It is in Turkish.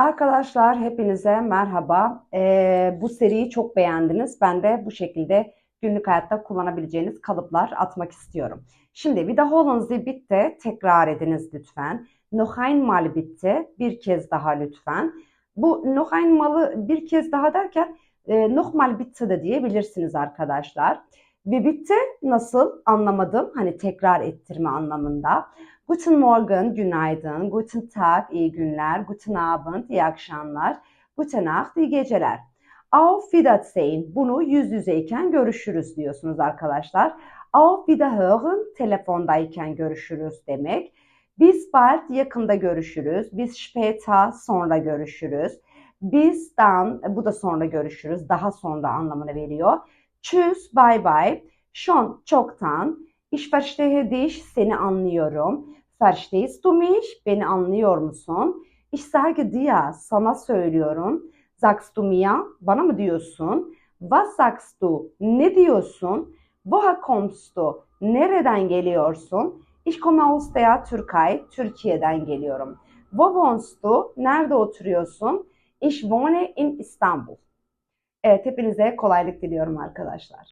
Arkadaşlar hepinize merhaba. Ee, bu seriyi çok beğendiniz. Ben de bu şekilde günlük hayatta kullanabileceğiniz kalıplar atmak istiyorum. Şimdi wiederholen Sie bitte tekrar ediniz lütfen. Noch einmal bitte bir kez daha lütfen. Bu noch einmal'ı bir kez daha derken e, nochmal bitte de diyebilirsiniz arkadaşlar. Ve bitte nasıl anlamadım. Hani tekrar ettirme anlamında. Guten Morgen, günaydın. Guten Tag, iyi günler. Guten Abend, iyi akşamlar. Gute Nacht, iyi geceler. Auf Wiedersehen, bunu yüz yüzeyken görüşürüz diyorsunuz arkadaşlar. Auf Wiederhören, telefondayken görüşürüz demek. Bis bald, yakında görüşürüz. Bis später, sonra görüşürüz. Bis dann, bu da sonra görüşürüz. Daha sonra anlamını veriyor. Tschüss, bye bye. Schon, çoktan. Ich verstehe dich, seni anlıyorum. Verstehst du mich? Beni anlıyor musun? Ich sage dir, sana söylüyorum. Sagst du mir? Bana mı diyorsun? Was sagst du? Ne diyorsun? Woher kommst du? Nereden geliyorsun? Ich komme aus der Türkei. Türkiye'den geliyorum. Wo wohnst du? Nerede oturuyorsun? Ich wohne in İstanbul. Evet, hepinize kolaylık diliyorum arkadaşlar.